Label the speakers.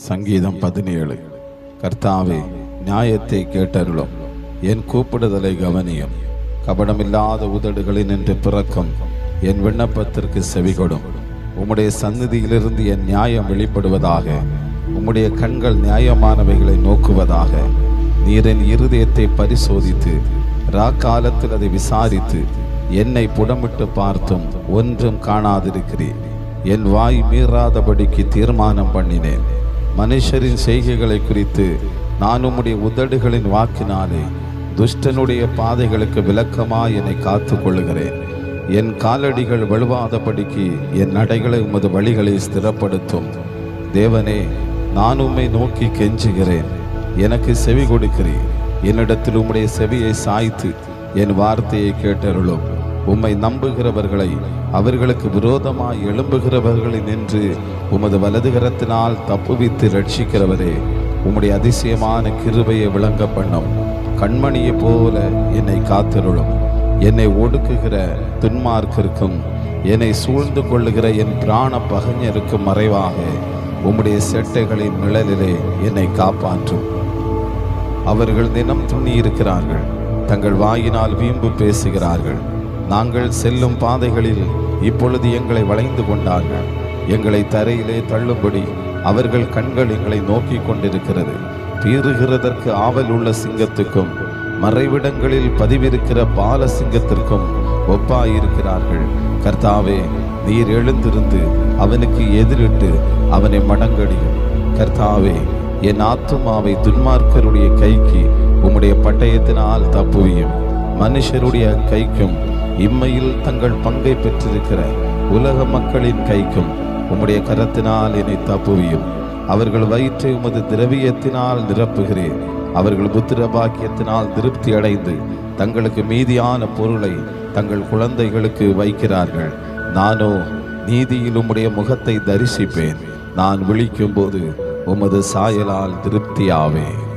Speaker 1: சங்கீதம் பதினேழு. கர்த்தாவே நியாயத்தை கேட்டருளும். என் கூப்பிடுதலை கவனியும். கபடமில்லாத உதடுகளின் என்று பிறக்கும். என் விண்ணப்பத்திற்கு செவிகொடும். உம்முடைய சந்நிதியிலிருந்து என் நியாயம் வெளிப்படுவதாக. உம்முடைய கண்கள் நியாயமானவைகளை நோக்குவதாக. நீரின் இருதயத்தை பரிசோதித்து ராக்காலத்தில் அதை விசாரித்து என்னை புடமிட்டு பார்த்தும் ஒன்றும் காணாதிருக்கிறேன் என் வாய் மீறாதபடிக்கு தீர்மானம் பண்ணினேன். மனுஷரின் செய்கைகளை குறித்து நான் உம்முடைய உதடுகளின் வாக்கினாலே துஷ்டனுடைய பாதைகளுக்கு விலக்கமாய் என்னை காத்து கொள்கிறேன் என் காலடிகள் வலுவாதபடிக்கு என் நடைகளை உமது வழிகளை ஸ்திரப்படுத்தும். தேவனே நான் உம்மை நோக்கி கெஞ்சுகிறேன். எனக்கு செவி கொடுக்கிறேன் என்னிடத்தில் உம்முடைய செவியை சாய்த்து என் வார்த்தையை கேட்டருளும். உம்மை நம்புகிறவர்களை அவர்களுக்கு விரோதமாய் எழும்புகிறவர்களை நின்று உமது வலதுகரத்தினால் தப்புவித்து ரட்சிக்கிறவரே உம்முடைய அதிசயமான கிருபையை விளங்க பண்ணும் கண்மணியைப் போல என்னை காத்திருளும். என்னை ஒடுக்குகிற துன்மார்க்கிற்கும் என்னை சூழ்ந்து கொள்ளுகிற என் பிராண பகைஞருக்கும் மறைவாக உம்முடைய செட்டைகளின் நிழலிலே என்னை காப்பாற்றும். அவர்கள் தினம் துண்ணி இருக்கிறார்கள் தங்கள் வாயினால் வீம்பு பேசுகிறார்கள். நாங்கள் செல்லும் பாதைகளில் இப்பொழுது எங்களை வளைந்து கொண்டார்கள் எங்களை தரையிலே தள்ளும்படி அவர்கள் கண்கள் எங்களை நோக்கி கொண்டிருக்கிறது. பீறுகிறதற்கு ஆவல் உள்ள சிங்கத்துக்கும் மறைவிடங்களில் பதிவிருக்கிற பால சிங்கத்திற்கும் ஒப்பாயிருக்கிறார்கள். கர்த்தாவே நீர் எழுந்திருந்து அவனுக்கு எதிரிட்டு அவனை மடங்கடியும். கர்த்தாவே என் ஆத்துமாவை துன்மார்க்கருடைய கைக்கு உம்முடைய பட்டயத்தினால் தப்புவியும். மனுஷருடைய கைக்கும் இம்மையில் தங்கள் பங்கை பெற்றிருக்கிற உலக மக்களின் கைக்கும் உம்முடைய கரத்தினால் என்னை தப்புவியும். அவர்கள் வயிற்றை உமது திரவியத்தினால் நிரப்புகிறேன். அவர்கள் புத்திர பாக்கியத்தினால் திருப்தி அடைந்து தங்களுக்கு மீதியான பொருளை தங்கள் குழந்தைகளுக்கு வைக்கிறார்கள். நானோ நீதியில் உம்முடைய முகத்தை தரிசிப்பேன். நான் விழிக்கும்போது உமது சாயலால் திருப்தியாவேன்.